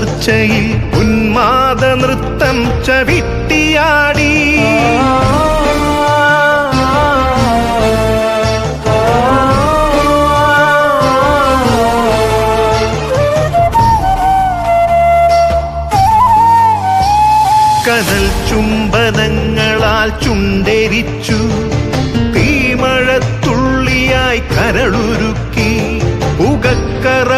തുടർച്ചയിൽ ഉന്മാദ നൃത്തം ചവിട്ടിയാടി. കനൽ ചുംബനങ്ങളാൽ ചുണ്ടരിച്ചു. തീമഴത്തുള്ളിയായി കരളുരുക്കി